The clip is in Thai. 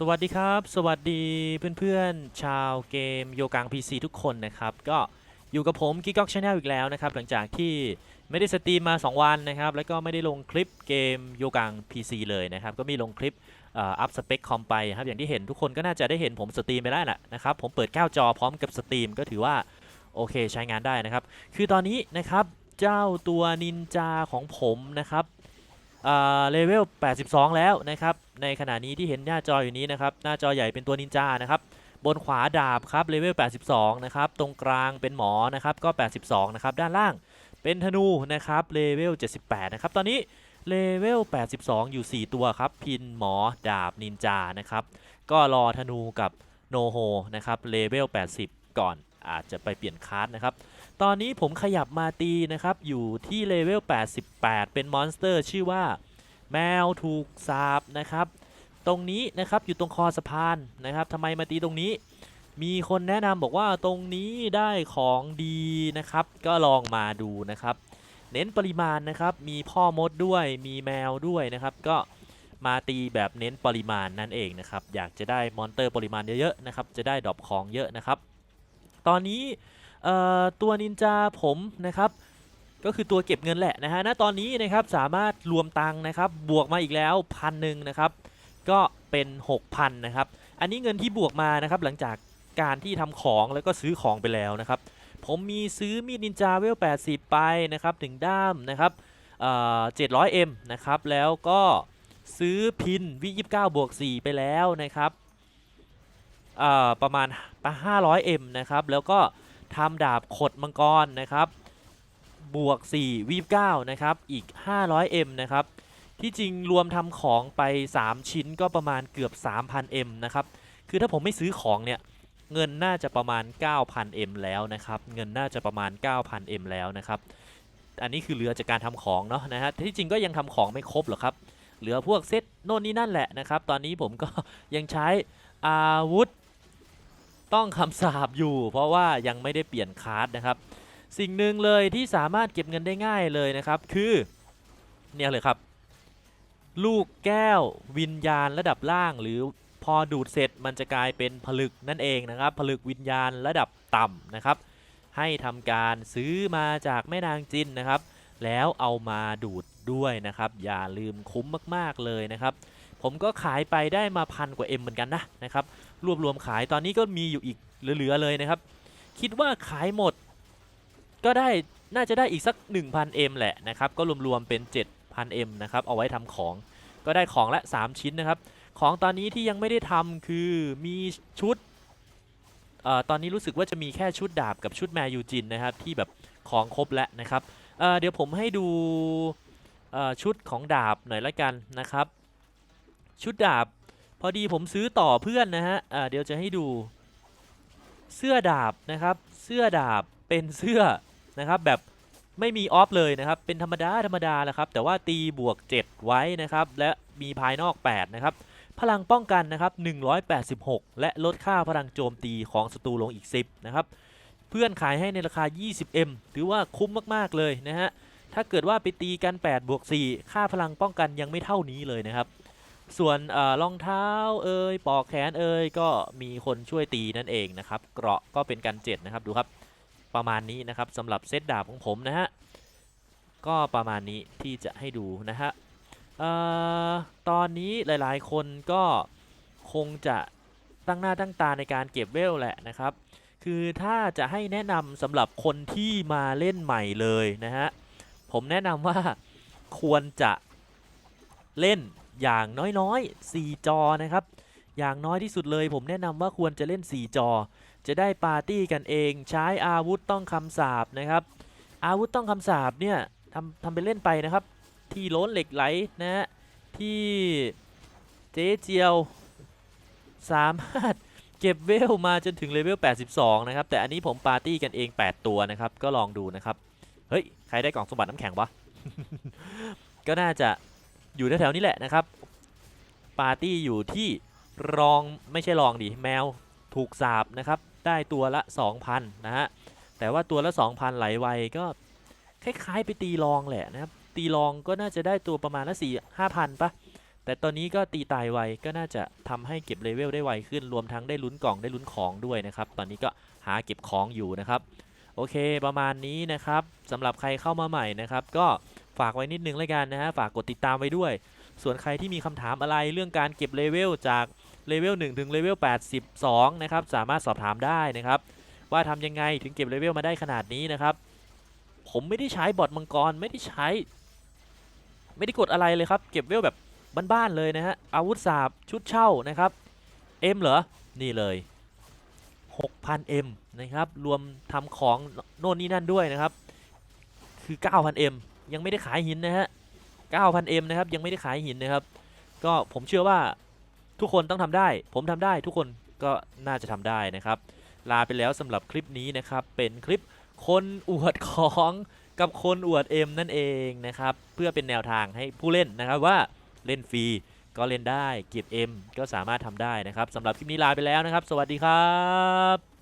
สวัสดีครับ สวัสดีเพื่อนๆ ชาวเกมโยกัง PC ทุกคนนะครับ ก็อยู่กับผมกิ๊ก o อกชาแนลอีกแล้วนะครับ หลังจากที่ไม่ได้สตรีมมา 2 วันนะครับ แล้วก็ไม่ได้ลงคลิปเกมโยกัง PC เลยนะครับ ก็มีลงคลิปอัพสเปคคอมไปครับ อย่างที่เห็นทุกคนก็น่าจะได้เห็นผมสตรีมไปแล้วแหละนะครับ ผมเปิด9จอพร้อมกับสตรีมก็ถือว่าโอเคใช้งานได้นะครับ คือตอนนี้นะครับเจ้าตัวนินจาของผมนะครับ เลเวล 82 แล้วนะครับ ในขณะนี้ที่เห็นหน้าจออยู่นี้นะครับ หน้าจอใหญ่เป็นตัวนินจานะครับ บนขวาดาบครับ เลเวล 82 นะครับ ตรงกลางเป็นหมอนะครับ ก็ 82 นะครับ ด้านล่างเป็นธนูนะครับ เลเวล 78 นะครับ ตอนนี้เลเวล 82 อยู่ 4 ตัวครับ พินหมอดาบนินจา นะครับ ก็รอธนูกับโนโฮนะครับ เลเวล 80 ก่อนอาจจะไปเปลี่ยนคาร์ดนะครับ ตอนนี้ผมขยับมาตีนะครับ อยู่ที่เลเวล 88 เป็นมอนสเตอร์ชื่อว่า แมวถูกสาบนะครับ ตรงนี้นะครับอยู่ตรงคอสะพานนะครับทำไมมาตีตรงนี้ มีคนแนะนำบอกว่าตรงนี้ได้ของดีนะครับ ก็ลองมาดูนะครับ เน้นปริมาณนะครับ มีพ่อมดด้วยมีแมวด้วยนะครับ ก็มาตีแบบเน้นปริมาณนั่นเองนะครับ อยากจะได้มอนเตอร์ปริมาณเยอะๆนะครับ จะได้ดรอปของเยอะนะครับ ตอนนี้ตัวนินจาผมนะครับ ก็คือตัวเก็บเงินแหละนะฮะณตอนนี้นะครับสามารถรวมตังค์นะครับบวกมาอีกแล้วพันหนึ่งนะครับก็เป็น 6,000นะครับอันนี้เงินที่บวกมานะครับหลังจากการที่ทำของแล้วก็ซื้อของไปแล้วนะครับผมมีซื้อมีดนินจาเวล 80 ไปนะครับถึงด้ามนะครับเอ่อ 700M นะครับแล้วก็ซื้อพินวิ29บวก4ไปแล้วนะครับเอ่อประมาณ 500M นะครับแล้วก็ทำดาบขดมังกรนะครับ บวก4วี9นะครับอีก 500M นะครับที่จริงรวมทำของไป 3 ชิ้นก็ประมาณเกือบ 3,000M นะครับคือถ้าผมไม่ซื้อของเนี่ยเงินน่าจะประมาณ 9,000M แล้วนะครับเงินน่าจะประมาณ 9,000M แล้วนะครับอันนี้คือเหลือจากการทำของเนาะนะฮะที่จริงก็ยังทำของไม่ครบหรอกครับเหลือพวกเซตโน่นนี่นั่นแหละนะครับตอนนี้ผมก็ยังใช้อาวุธต้องคำสาบอยู่ เพราะว่ายังไม่ได้เปลี่ยนคาร์ดนะครับ สิ่งหนึ่งเลยที่สามารถเก็บเงินได้ง่ายเลยนะครับ คือเนี่ยเลยครับ ลูกแก้ววิญญาณระดับล่าง หรือพอดูดเสร็จมันจะกลายเป็นผลึกนั่นเองนะครับ ผลึกวิญญาณระดับต่ำนะครับ ให้ทำการซื้อมาจากแม่นางจินนะครับ แล้วเอามาดูดด้วยนะครับ อย่าลืมคุ้มมาก ๆเลยนะครับผมก็ขายไปได้มาพันกว่า M เหมือนกันนะนะครับ รวบรวมขายตอนนี้ก็มีอยู่อีกเหลือ ๆ เลยนะครับ คิดว่าขายหมด ก็ได้น่าจะได้อีกสัก 1,000M แหละนะครับ ก็รวมๆเป็น 7,000M นะครับ เอาไว้ทำของ ก็ได้ของละ 3 ชิ้นนะครับ ของตอนนี้ที่ยังไม่ได้ทำคือมีชุดเอ่อตอนนี้รู้สึกว่าจะมีแค่ชุดดาบกับชุดแมยูจินนะครับ ที่แบบของครบแล้วนะครับเอ่อเดี๋ยวผมให้ดูอ่อชุดของดาบหน่อยละกันนะครับ ชุดดาบพอดีผมซื้อต่อเพื่อนนะฮะอ่าเดี๋ยวจะให้ดูเสื้อดาบนะครับ เสื้อดาบ เป็นเสื้อนะครับแบบไม่มีออฟเลยนะครับ เป็นธรรมดาธรรมดาแหละครับ แต่ว่าตีบวก 7 ไว้นะครับ และมีภายนอก 8 นะครับ พลังป้องกันนะครับ 186 และลดค่าพลังโจมตีของศัตรูลงอีก 10 นะครับ เพื่อนขายให้ในราคา 20M ถือว่าคุ้มมากๆเลยนะฮะ ถ้าเกิดว่าไปตีกัน 8 บวก 4 ค่าพลังป้องกันยังไม่เท่านี้เลยนะครับ ส่วนเออรองเท้าเอ่ยปอกแขนเอ่ยก็มีคนช่วยตีนั่นเองนะครับ เกราะก็เป็นกันเจ็ดนะครับดูครับ ประมาณนี้นะครับสำหรับเซตดาบของผมนะฮะก็ประมาณนี้ที่จะให้ดูนะฮะออตอนนี้หลายๆ คนก็คงจะตั้งหน้าตั้งตาในการเก็บเวลแหละนะครับ คือถ้าจะให้แนะนำสำหรับคนที่มาเล่นใหม่เลยนะฮะผมแนะนำว่าควรจะเล่นอย่างน้อยๆ 4 จอนะครับ อย่างน้อยที่สุดเลย ผมแนะนำว่าควรจะเล่น 4 จอ จะได้ปาร์ตี้กันเองใช้อาวุธต้องคำสาบนะครับ อาวุธต้องคำสาบเนี่ยทำทำไปเล่นไปนะครับ ที่ล้นเหล็กไหลนะฮะที่เจ๊เจียวสามารถเก็บเวลมาจนถึงเลเวล 82 นะครับ แต่อันนี้ผมปาร์ตี้กันเอง 8 ตัวนะครับ ก็ลองดูนะครับ เฮ้ย ใครได้กล่องสมบัติน้ำแข็งวะ ก็น่าจะอยู่แถวๆนี้แหละนะครับ ปาร์ตี้อยู่ที่รองไม่ใช่รองดิ แมว ถูกสาบนะครับ ได้ตัวละ 2,000 นะฮะ แต่ว่าตัวละ 2,000 ไหลไวก็คล้ายๆไปตีรองแหละนะครับ ตีรองก็น่าจะได้ตัวประมาณละ4 5,000ปะแต่ตอนนี้ก็ตีตายไวก็น่าจะทำให้เก็บเลเวลได้ไวขึ้น รวมทั้งได้ลุ้นกล่องได้ลุ้นของด้วยนะครับ ตอนนี้ก็หาเก็บของอยู่นะครับ โอเคประมาณนี้นะครับสำหรับใครเข้ามาใหม่นะครับ ก็ฝากไว้นิดนึงแล้วกันนะฮะ ฝากกดติดตามไว้ด้วย ส่วนใครที่มีคำถามอะไรเรื่องการเก็บเลเวลจาก เลเวล1ถึงเลเวล82นะครับสามารถสอบถามได้นะครับ ว่าทำยังไงถึงเก็บเลเวลมาได้ขนาดนี้นะครับ ผมไม่ได้ใช้บอทมังกรไม่ได้ใช้ ไม่ได้กดอะไรเลยครับ เก็บเวลแบบบ้านๆเลยนะฮะอาวุธสาบชุดเช่านะครับเอ็มเหรอนี่เลย 6,000M นะครับ รวมทำของโน่นนี่นั่นด้วยนะครับ คือ 9,000M ยังไม่ได้ขายหินนะฮะ 9,000M นะครับ ยังไม่ได้ขายหินนะครับ ก็ผมเชื่อว่า ทุกคนต้องทำได้ ผมทำได้ทุกคนก็น่าจะทำได้นะครับ ลาไปแล้วสำหรับคลิปนี้นะครับ เป็นคลิปคนอวดของกับคนอวดเอมนั่นเองนะครับ เพื่อเป็นแนวทางให้ผู้เล่นนะครับว่าเล่นฟรีก็เล่นได้เก็บเอ็มก็สามารถทำได้นะครับสำหรับคลิปนี้ลาไปแล้วนะครับ สวัสดีครับ